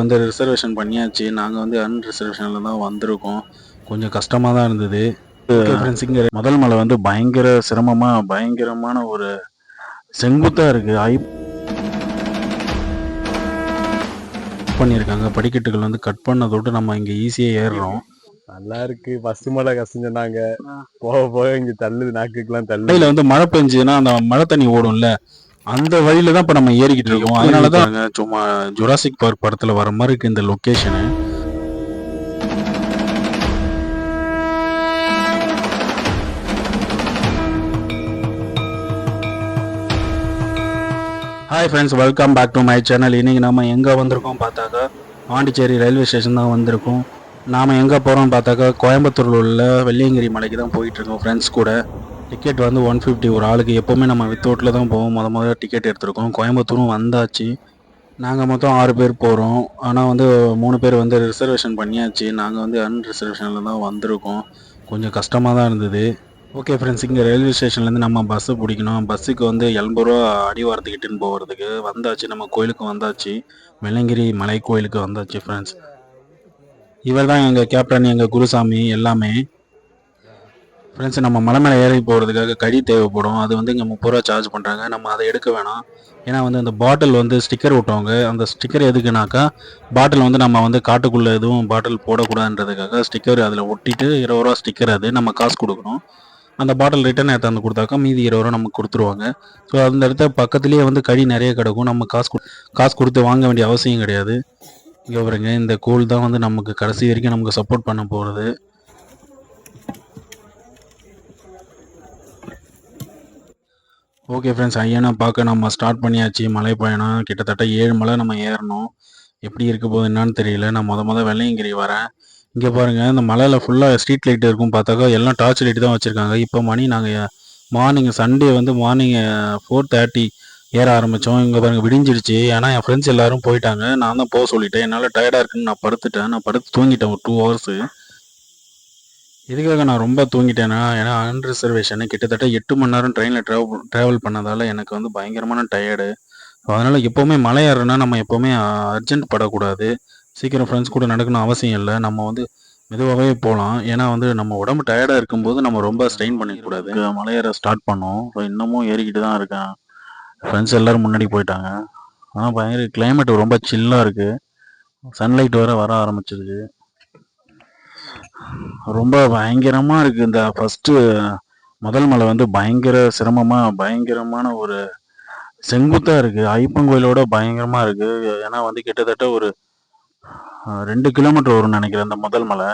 வந்து ரிசர்வேஷன் பண்ணியாச்சு. நாங்கள் வந்து அன்ரிசர்வேஷனில் தான் வந்திருக்கோம். கொஞ்சம் கஷ்டமாக தான் இருந்தது. முதல் மலை வந்து பயங்கர சிரமமாக பயங்கரமான ஒரு செங்குத்தாக இருக்குது ஐ பண்ணியிருக்காங்க. படிக்கட்டுகள் வந்து கட் பண்ணதோடு நம்ம இங்கே ஈஸியாக ஏறுறோம். நல்லா இருக்கு. ஃபர்ஸ்ட் மழை கஷ்டம் சொன்னாங்க போக போக இங்க தள்ளுது நாக்குக்கெல்லாம் தள்ளு இடையில வந்து மழை பெஞ்சுன்னா அந்த மழை தண்ணி ஓடும்ல. அந்த வழியில தான் இப்போ நம்ம ஏறிக்கிட்டு இருக்கோம். அதனால தான் சும்மா ஜுராசிக் பார்க் படத்தில் வர மாதிரி இருக்கு இந்த location hi friends welcome back to my channel இன்றைக்கி நம்ம எங்கே வந்திருக்கோம் பார்த்தாக்கா? பாண்டிச்சேரி ரயில்வே ஸ்டேஷன் தான் வந்திருக்கோம். நாம் எங்கே போகிறோம் பார்த்தாக்கா கோயம்புத்தூரில் உள்ள வெள்ளியங்கிரி மலைக்கு தான் போயிட்டுருக்கோம் ஃப்ரெண்ட்ஸ் கூட. டிக்கெட் வந்து ஒன் ஃபிஃப்டி ஒரு ஆளுக்கு எப்போவுமே நம்ம வித்தவுட்டில் தான் போவோம். முத முதல்ல டிக்கெட் எடுத்திருக்கோம். கோயம்புத்தூரும் வந்தாச்சு. நாங்கள் மொத்தம் ஆறு பேர் போகிறோம் ஆனால் வந்து மூணு பேர் வந்து ரிசர்வேஷன் பண்ணியாச்சு. நாங்கள் வந்து அன்ரிசர்வேஷனில் தான் வந்திருக்கோம். கொஞ்சம் கஷ்டமாக தான் இருந்தது. ஓகே ஃப்ரெண்ட்ஸ் இங்கே ரயில்வே ஸ்டேஷன்லேருந்து நம்ம பஸ்ஸு பிடிக்கணும். பஸ்ஸுக்கு வந்து எண்பது ரூபா அடிவாரத்துக்கிட்டுன்னு போகிறதுக்கு வந்தாச்சு. நம்ம கோயிலுக்கு வந்தாச்சு. வெள்ளங்கிரி மலை கோயிலுக்கு வந்தாச்சு ஃப்ரெண்ட்ஸ் இவர் தான் எங்கள் கேப்டன் எங்கள் குருசாமி எல்லாமே. ஃப்ரெண்ட்ஸ் நம்ம மலை மேலே ஏறி போகிறதுக்காக கடி தேவைப்படும். அது வந்து இங்கே முப்பது ரூபா சார்ஜ் பண்ணுறாங்க நம்ம அதை எடுக்க வேணாம். ஏன்னா வந்து அந்த பாட்டில் வந்து ஸ்டிக்கர் விட்டவங்க அந்த ஸ்டிக்கர் எதுக்குனாக்கா பாட்டில் வந்து நம்ம வந்து காட்டுக்குள்ளே எதுவும் பாட்டில் போடக்கூடாதுன்றதுக்காக ஸ்டிக்கர் அதில் ஒட்டிட்டு இருபது ரூபா ஸ்டிக்கர் அது நம்ம காசு கொடுக்கணும். அந்த பாட்டில் ரிட்டர்ன் எடுத்தாந்து கொடுத்தாக்கா மீதி இருபது ரூபா நமக்கு கொடுத்துருவாங்க. ஸோ அந்த இடத்த பக்கத்துலேயே வந்து கடி நிறைய கிடக்கும். நம்ம காசு கொடு- காசு கொடுத்து வாங்க வேண்டிய அவசியம் கிடையாது. இங்கே பாருங்க இந்த கோல் தான் வந்து நமக்கு கடைசி வரைக்கும் நமக்கு சப்போர்ட் பண்ண போகிறது ஓகே ஃப்ரெண்ட்ஸ் ஐயனை பார்க்க நம்ம ஸ்டார்ட் பண்ணியாச்சு. மலை பயணம் கிட்டத்தட்ட ஏழு மலை நம்ம ஏறணும். எப்படி இருக்க போகுது என்னன்னு தெரியல. நான் மொதல் மொதல் வெள்ளையங்கிரி வரேன். இங்கே பாருங்கள் இந்த மலையில் ஃபுல்லாக ஸ்ட்ரீட் லைட் இருக்கும். பார்த்தாக்கா எல்லாம் டார்ச் லைட் தான் வச்சுருக்காங்க. இப்போ மணி நாங்கள் மார்னிங் சண்டே வந்து மார்னிங் ஃபோர் தேர்ட்டி ஏற ஆரம்பித்தோம் இங்கே பாருங்கள் விடிஞ்சிடுச்சு ஏன்னா என் ஃப்ரெண்ட்ஸ் எல்லாரும் போயிட்டாங்க. நான் தான் போக சொல்லிட்டேன். என்னால் டயர்டாக இருக்குன்னு நான் படுத்துட்டேன். நான் படுத்து தூங்கிட்டேன் ஒரு டூ ஹவர்ஸு இதுக்காக நான் ரொம்ப தூங்கிட்டேன்னா ஏன்னா அன்ரிசர்வேஷனு கிட்டத்தட்ட எட்டு மணி நேரம் ட்ரெயினில் ட்ராவல் ட்ராவல் பண்ணதால் எனக்கு வந்து பயங்கரமான டயர்டு ஸோ அதனால் எப்போவுமே மலை ஏறுறோன்னா நம்ம எப்போவுமே அர்ஜென்ட் படக்கூடாது. சீக்கிரம் ஃப்ரெண்ட்ஸ் கூட நடக்கணும் அவசியம் இல்லை. நம்ம வந்து மெதுவாகவே போகலாம் ஏன்னா வந்து நம்ம உடம்பு டயர்டாக இருக்கும்போது நம்ம ரொம்ப ஸ்ட்ரெயின் பண்ணிக்கூடாது மலை ஏற ஸ்டார்ட் பண்ணோம். ஸோ இன்னமும் ஏறிக்கிட்டு தான் இருக்கேன். ஃப்ரெண்ட்ஸ் எல்லோரும் முன்னாடி போயிட்டாங்க. ஆனால் பயங்கர கிளைமேட் ரொம்ப சில்லாக இருக்குது சன்லைட் வேறு வர ஆரம்பிச்சிருக்கு. ரொம்ப பயங்கரமாக இருக்குது இந்த ஃபஸ்ட்டு முதல் மலை வந்து பயங்கர சிரமமாக பயங்கரமான ஒரு செங்குத்தாக இருக்குது ஐப்பங்கோயிலோட கோயிலோட இருக்குது ஏன்னா வந்து கிட்டத்தட்ட ஒரு ரெண்டு கிலோமீட்டர் வரும்னு நினைக்கிறேன் இந்த முதல் மலை.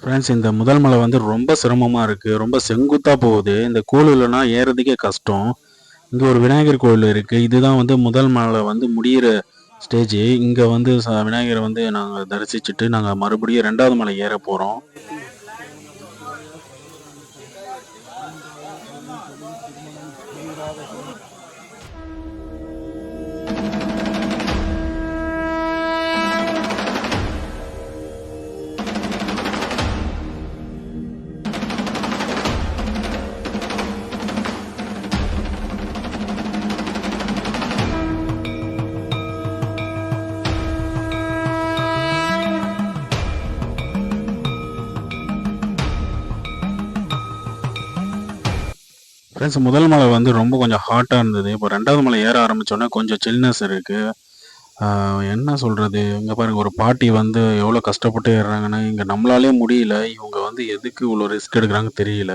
ஃப்ரெண்ட்ஸ் இந்த முதல் மலை வந்து ரொம்ப சிரமமாக இருக்குது ரொம்ப செங்குத்தாக போகுது. இந்த கூழ் இல்லைன்னா ஏறதுக்கே கஷ்டம். இங்கே ஒரு விநாயகர் கோயில் இருக்குது இதுதான் வந்து முதல் மலை வந்து முடியிற ஸ்டேஜ் இங்கே வந்து ச- விநாயகரை வந்து நாங்கள் தரிசிச்சுட்டு நாங்கள் மறுபடியும் ரெண்டாவது மலை ஏற போகிறோம் ஃப்ரெண்ட்ஸ் முதல் மலை வந்து ரொம்ப கொஞ்சம் ஹாட்டாக இருந்தது. இப்போ ரெண்டாவது மலை ஏற ஆரம்பிச்சோன்னே கொஞ்சம் சில்னஸ் இருக்குது என்ன சொல்கிறது இங்கே பாருங்கள் ஒரு பாட்டி வந்து எவ்வளோ கஷ்டப்பட்டு ஏறுறாங்கன்னா இங்கே நம்மளாலே முடியல. இவங்க வந்து எதுக்கு இவ்வளோ ரிஸ்க் எடுக்கிறாங்க தெரியல.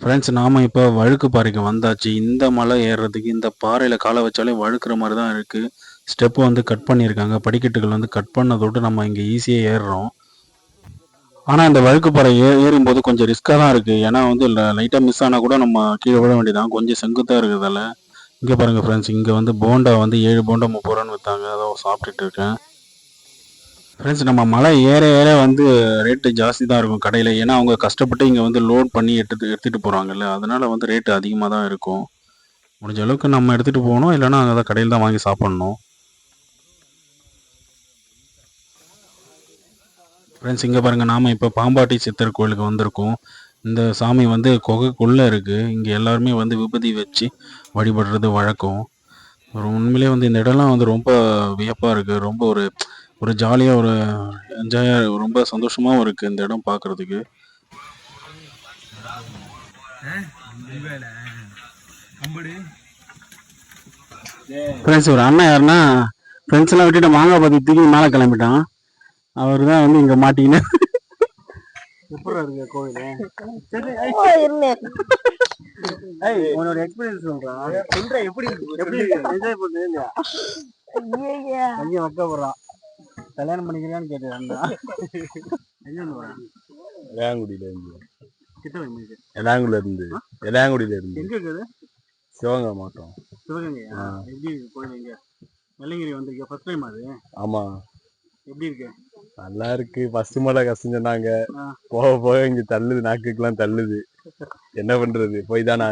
ஃப்ரெண்ட்ஸ் நாம் இப்போ வழுக்கு பாறைக்கு வந்தாச்சு. இந்த மலை ஏறுறதுக்கு இந்த பாறையில் காலை வச்சாலே வழுக்கிற மாதிரி தான் இருக்குது ஸ்டெப்பு வந்து கட் பண்ணியிருக்காங்க. படிக்கட்டுகள் வந்து கட் பண்ணதோடு நம்ம இங்கே ஈஸியாக ஏறுறோம். ஆனால் இந்த வழுக்குப்பாறை ஏ ஏறும்போது கொஞ்சம் ரிஸ்க்காக தான் இருக்குது ஏன்னா வந்து லைட்டாக மிஸ் ஆனால் கூட நம்ம கீழே விட வேண்டியதான் கொஞ்சம் செங்குத்தாக இருக்கிறதால. இங்கே பாருங்கள் ஃப்ரெண்ட்ஸ் இங்கே வந்து போண்டா வந்து ஏழு போண்டா முப்பது ரூபான்னு விற்றாங்க அதை சாப்பிட்டுட்டு இருக்கேன். ஃப்ரெண்ட்ஸ் நம்ம மலை ஏற ஏற வந்து ரேட்டு ஜாஸ்தி தான் இருக்கும் கடையில். ஏன்னா அவங்க கஷ்டப்பட்டு இங்கே வந்து லோட் பண்ணி எடுத்து எடுத்துகிட்டு போகிறாங்கல்ல அதனால் வந்து ரேட்டு அதிகமாக தான் இருக்கும். முடிஞ்ச அளவுக்கு நம்ம எடுத்துகிட்டு போகணும். இல்லைன்னா அங்கே தான் கடையில் தான் வாங்கி சாப்பிட்ணும். ஃப்ரெண்ட்ஸ் இங்கே பாருங்கள் நாம் இப்போ பாம்பாட்டி சித்தர் கோயிலுக்கு வந்திருக்கோம். இந்த சாமி வந்து குகைக்குள்ளே இருக்குது இங்கே எல்லாருமே வந்து விபதி வச்சு வழிபடுறது வழக்கம். ஒரு உண்மையிலே வந்து இந்த இடம்லாம் வந்து ரொம்ப வியப்பாக இருக்குது ரொம்ப ஒரு ஒரு ஜாலியாக ஒரு என்ஜாயாக ரொம்ப சந்தோஷமாகவும் இருக்குது இந்த இடம் பார்க்குறதுக்கு ஃப்ரெண்ட்ஸ் ஒரு அண்ணன் யாருன்னா ஃப்ரெண்ட்ஸ் எல்லாம் விட்டுட்டு மாங்காய் பத்தி தூக்கி மேலே கிளம்பிட்டான். அவர் தான் வந்து இங்கே மாட்டின்னு எப்படி இருக்கு கோவில்? ஏய் உன்னோட எக்ஸ்பீரியன்ஸ் சொல்றான் சொல்ற எப்படி இருக்கு? எப்படி என்ஜாய் பையன் வைக்க போறான் கல்யாணம் பண்ணிக்கிறியான்னு கேட்டேன் எங்க இருந்து இளையாங்குடியில இருந்து. கிட்ட வந்து இளையாங்குடியில இருந்து. எங்க இருக்குது? சிவகங்கை மாவட்டம். சிவகங்கையா? ஆ. எப்படி இருக்கு கோயில் எங்க வெள்ளங்கிரி வந்திருக்கேன் ஃபர்ஸ்ட் டைம் அது? ஆமா. எப்படி இருக்கு? நல்லா இருக்கு. ஃபர்ஸ்ட் மலை கஷ்டம் சொன்னாங்க ஆ. போக போக இங்க தள்ளுது நாக்குக்கெல்லாம் தள்ளுது. என்ன பண்றது? போய் தான்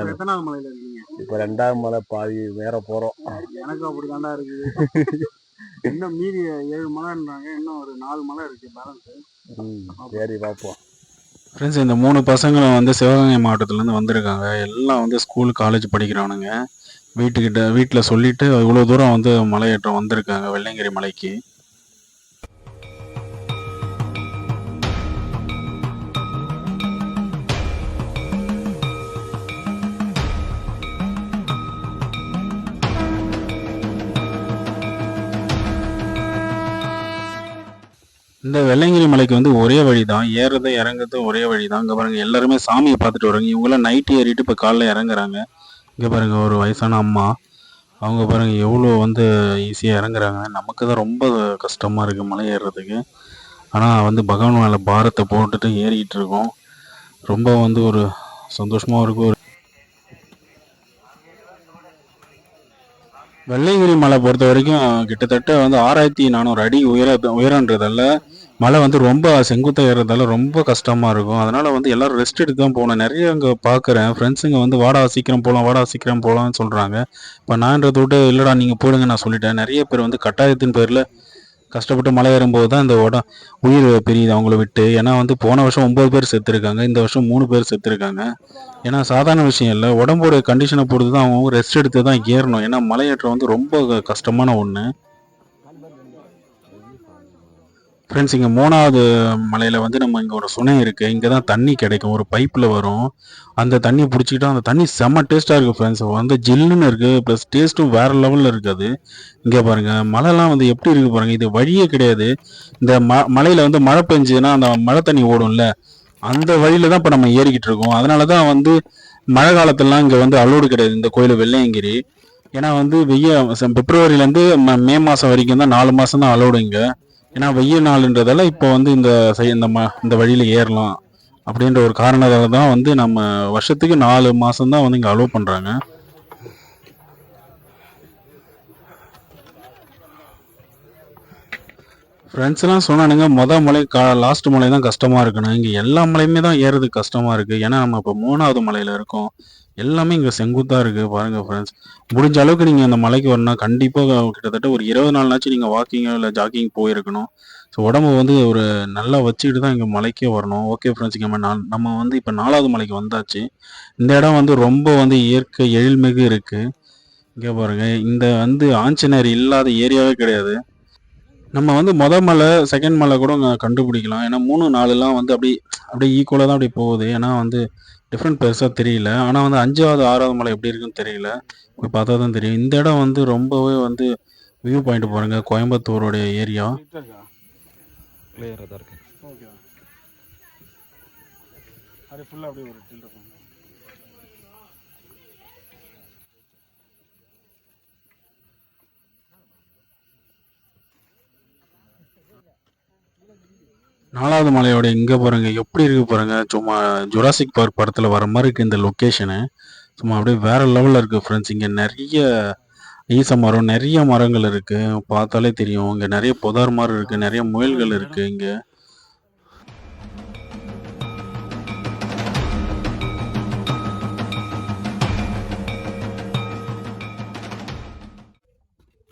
இப்ப ரெண்டாவது மலை பாதி மேல போறோம். எனக்கும் அப்படி தாண்டா இருக்குது இன்னும் மீதி ஏழு மலைன்றாங்க. இன்னும் ஒரு நாலு மலை இருக்கு பேலன்ஸ் ம், சரி பார்ப்போம் ஃப்ரெண்ட்ஸ் இந்த மூணு பசங்களும் வந்து சிவகங்கை மாவட்டத்துலேருந்து வந்திருக்காங்க. எல்லாம் வந்து ஸ்கூல் காலேஜ் படிக்கிறவனுங்க. வீட்டுக்கிட்ட வீட்டில் சொல்லிட்டு இவ்வளோ தூரம் வந்து மலையேற்றம் வந்திருக்காங்க. வெள்ளையங்கிரி மலைக்கு. இந்த வெள்ளங்கிரி மலைக்கு வந்து ஒரே வழி தான் ஏறதும் இறங்குறது ஒரே வழி தான் இங்கே பாருங்கள் எல்லாருமே சாமியை பார்த்துட்டு வராங்க. இவங்கெல்லாம் நைட்டு ஏறிட்டு இப்போ காலைல இறங்குறாங்க. இங்கே பாருங்கள் ஒரு வயசான அம்மா. அவங்க பாருங்கள் எவ்வளோ வந்து ஈஸியாக இறங்குறாங்க. நமக்கு தான் ரொம்ப கஷ்டமாக இருக்குது மலை ஏறுறதுக்கு. ஆனால் வந்து பகவான் மேலே பாரத்தை போட்டுட்டு ஏறிக்கிட்டு இருக்கோம். ரொம்ப வந்து ஒரு சந்தோஷமாகவும் இருக்கும் ஒரு வெள்ளைங்கிரி மலை பொறுத்த வரைக்கும் கிட்டத்தட்ட வந்து ஆறாயிரத்தி நானூறு அடி உயர உயரன்றதால மலை வந்து ரொம்ப செங்குத்தாக ஏறுறதால ரொம்ப கஷ்டமாக இருக்கும். அதனால் வந்து எல்லோரும் ரெஸ்ட் எடுத்து தான் போனேன் நிறைய அங்கே பார்க்குறேன் ஃப்ரெண்ட்ஸுங்க வந்து வாடா சீக்கிரம் போகலாம் வாடா சீக்கிரம் போகலாம்னு சொல்கிறாங்க இப்போ நான்ன்றதை விட்டு இல்லைடா நீங்கள் போயிடுங்க நான் சொல்லிட்டேன். நிறைய பேர் வந்து கட்டாயத்தின் பேரில் கஷ்டப்பட்டு மலை ஏறும்போது தான் இந்த உடம் உயிர் பிரியுது அவங்கள விட்டு. ஏன்னா வந்து போன வருஷம் ஒம்பது பேர் செத்துருக்காங்க. இந்த வருஷம் மூணு பேர் செத்துருக்காங்க. ஏன்னா சாதாரண விஷயம் இல்லை. உடம்போட கண்டிஷனை பொறுத்து தான் அவங்க ரெஸ்ட் எடுத்து தான் ஏறணும். ஏன்னா மலையேற்றம் வந்து ரொம்ப கஷ்டமான ஒன்று ஃப்ரெண்ட்ஸ் இங்கே மூணாவது மலையில் வந்து நம்ம இங்கே ஒரு சுனை இருக்குது இங்கே தான் தண்ணி கிடைக்கும். ஒரு பைப்பில் வரும். அந்த தண்ணியை பிடிச்சிக்கிட்டா அந்த தண்ணி செம்ம டேஸ்ட்டாக இருக்குது ஃப்ரெண்ட்ஸ் வந்து ஜில்லுன்னு இருக்குது ப்ளஸ் டேஸ்ட்டும் வேறு லெவலில் இருக்குது இங்கே பாருங்கள் மழைலாம் வந்து எப்படி இருக்குது பாருங்கள் இது வழியே கிடையாது. இந்த ம மலையில் வந்து மழை பெஞ்சுதுன்னா அந்த மழை தண்ணி ஓடும்ல. அந்த வழியில் தான் இப்போ நம்ம ஏறிக்கிட்டு இருக்கோம். அதனால தான் வந்து மழை காலத்துலலாம் இங்கே வந்து அலோடு கிடையாது. இந்த கோயில் வெள்ளையங்கிரி. ஏன்னா வந்து வெய்ய பிப்ரவரியிலேருந்து மே மாதம் வரைக்கும் தான் நாலு மாதம் தான் அலோடு இங்கே. ஏன்னா வெய்ய நாளுன்றதால இப்போ வந்து இந்த சை- இந்த ம இந்த வழியில் ஏறலாம் அப்படின்ற ஒரு காரணத்தால் தான் வந்து நம்ம வருஷத்துக்கு நாலு மாதம் தான் வந்து இங்கே அலோவ் பண்ணுறாங்க ஃப்ரெண்ட்ஸ்லாம் சொன்னானுங்க மொதல் மலை கா லாஸ்ட் மலை தான் கஷ்டமாக இருக்கணும் இங்கே எல்லா மலையுமே தான் ஏறுறது கஷ்டமாக இருக்குது ஏன்னா நம்ம இப்போ மூணாவது மலையில் இருக்கோம். எல்லாமே இங்கே செங்குத்தாக இருக்குது பாருங்கள் ஃப்ரெண்ட்ஸ் முடிஞ்ச அளவுக்கு நீங்கள் அந்த மலைக்கு வரணும்னா கண்டிப்பாக கிட்டத்தட்ட ஒரு இருபது நாள்னாச்சும் நீங்கள் வாக்கிங்கோ இல்லை ஜாக்கிங் போயிருக்கணும். ஸோ உடம்பு வந்து ஒரு நல்லா வச்சுக்கிட்டு தான் இங்கே மலைக்கே வரணும். ஓகே ஃப்ரெண்ட்ஸ் இங்கே நம்ம நம்ம வந்து இப்போ நாலாவது மலைக்கு வந்தாச்சு. இந்த இடம் வந்து ரொம்ப வந்து இயற்கை எழில்மிகு இருக்குது இங்கே பாருங்கள் இந்த வந்து ஆஞ்சநேயர் இல்லாத ஏரியாவே கிடையாது. நம்ம வந்து மொத மலை செகண்ட் மலை கூட கண்டுபிடிக்கலாம். ஏன்னா மூணு நாலுலாம் வந்து அப்படி அப்படியே ஈக்குவலாக தான் அப்படி போகுது. ஏன்னா வந்து டிஃப்ரெண்ட் பெருசாக தெரியல. ஆனால் வந்து அஞ்சாவது ஆறாவது மலை எப்படி இருக்குன்னு தெரியல. போய் பார்த்தா தான் தெரியும். இந்த இடம் வந்து ரொம்பவே வந்து வியூ பாயிண்ட் பாருங்க. கோயம்புத்தூரோடைய ஏரியா கிளியரா தான் இருக்கு. ஓகே அது ஃபுல்லாக அப்படியே ஒரு நாலாவது மலையோட இங்கே பாருங்க எப்படி இருக்கு பாருங்கள் சும்மா ஜுராசிக் பார்க் படத்தில் வர மாதிரி இருக்குது இந்த லொக்கேஷனு சும்மா அப்படியே வேறு லெவலில் இருக்குது ஃப்ரெண்ட்ஸ் இங்கே நிறைய ஈச மரம் நிறைய மரங்கள் இருக்குது பார்த்தாலே தெரியும் இங்கே நிறைய புதார் மாதிரி இருக்குது நிறைய முயல்கள் இருக்குது இங்கே.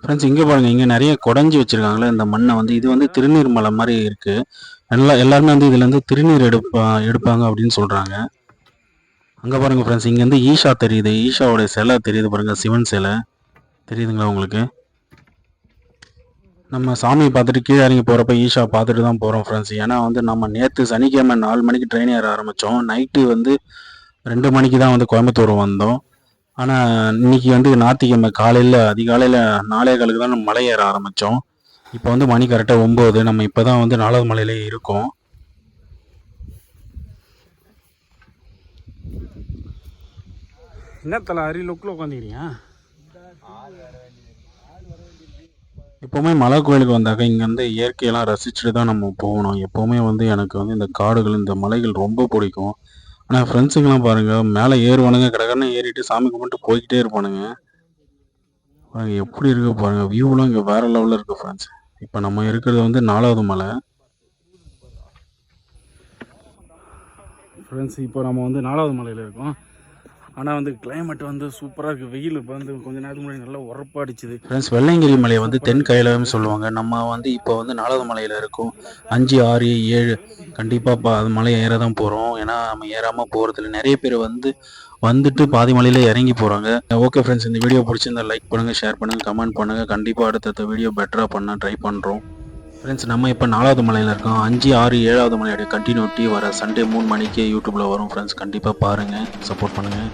ஃப்ரெண்ட்ஸ் இங்கே பாருங்க இங்கே நிறைய குடஞ்சி வச்சிருக்காங்களே இந்த மண்ணை வந்து இது வந்து திருநீர் மலை மாதிரி இருக்குது எல்லா எல்லாருமே வந்து இதுலேருந்து திருநீர் எடுப்பா எடுப்பாங்க அப்படின்னு சொல்கிறாங்க அங்கே பாருங்கள் ஃப்ரெண்ட்ஸ் இங்கேருந்து ஈஷா தெரியுது. ஈஷாவோட சிலை தெரியுது பாருங்கள் சிவன் சிலை. தெரியுதுங்களா உங்களுக்கு? நம்ம சாமியை பார்த்துட்டு கீழே இறங்கி போகிறப்ப ஈஷா பார்த்துட்டு தான் போகிறோம் ஃப்ரெண்ட்ஸ் ஏன்னா வந்து நம்ம நேற்று சனிக்கிழமை நாலு மணிக்கு ட்ரெயின் ஏற ஆரம்பித்தோம் நைட்டு வந்து ரெண்டு மணிக்கு தான் வந்து கோயம்புத்தூர் வந்தோம். ஆனால் இன்னைக்கு வந்து ஞாயிற்றுக்கிழமை காலையில் அதிகாலையில் நாலே காலுக்கு தான் நம்ம மலை ஏற ஆரம்பித்தோம் இப்போ வந்து மணி கரெக்டாக ஒம்பது நம்ம இப்போ தான் வந்து நாலாவது மலையிலே இருக்கோம். என்ன தலை அரி லுக்கில் உட்காந்துக்கிறீங்க எப்போவுமே மலை கோயிலுக்கு வந்தாக்க இங்கே வந்து இயற்கையெல்லாம் ரசிச்சுட்டு தான் நம்ம போகணும். எப்போவுமே வந்து எனக்கு வந்து இந்த காடுகள் இந்த மலைகள் ரொம்ப பிடிக்கும். ஆனால் ஃப்ரெண்ட்ஸுங்கெல்லாம் பாருங்கள் மேலே ஏறுவானுங்க கடற்கடனை ஏறிட்டு சாமி கும்பிட்டு போய்கிட்டே இருப்பானுங்க. பாருங்கள் எப்படி இருக்குது பாருங்கள் வியூலாம் இங்கே வேற லெவலில் இருக்குது ஃப்ரெண்ட்ஸ் இப்போ நம்ம இருக்கிறது வந்து நாலாவது மலை. ஃப்ரெண்ட்ஸ் இப்போ நம்ம வந்து நாலாவது மலையில் இருக்கோம். ஆனால் வந்து கிளைமேட் வந்து சூப்பராக இருக்குது வெயில் இப்போ வந்து கொஞ்ச நேரத்துக்கு முன்னாடி நல்லா உரப்பாடிச்சுது ஃப்ரெண்ட்ஸ் வெள்ளையங்கிரி மலையை வந்து தென் கைலாயம் சொல்லுவாங்க. நம்ம வந்து இப்போ வந்து நாலாவது மலையில் இருக்கோம். அஞ்சு ஆறு ஏழு. கண்டிப்பாக பா அது மலை ஏற தான் போகிறோம் ஏன்னா நம்ம ஏறாமல் போகிறதுல நிறைய பேர் வந்து வந்துட்டு பாதி மலையில் இறங்கி போகிறாங்க ஓகே ஃப்ரெண்ட்ஸ் இந்த வீடியோ பிடிச்சிருந்தா லைக் பண்ணுங்கள் ஷேர் பண்ணுங்கள் கமெண்ட் பண்ணுங்கள் கண்டிப்பாக அடுத்தடுத்த வீடியோ பெட்டராக பண்ண ட்ரை பண்ணுறோம் ஃப்ரெண்ட்ஸ் நம்ம இப்போ நாலாவது மலையில் இருக்கோம். அஞ்சு ஆறு ஏழாவது மலையோட கண்டினியூட்டி வர சண்டே மூணு மணிக்கு யூடியூப்பில் வரும். ஃப்ரெண்ட்ஸ் கண்டிப்பாக பாருங்கள் சப்போர்ட் பண்ணுங்கள்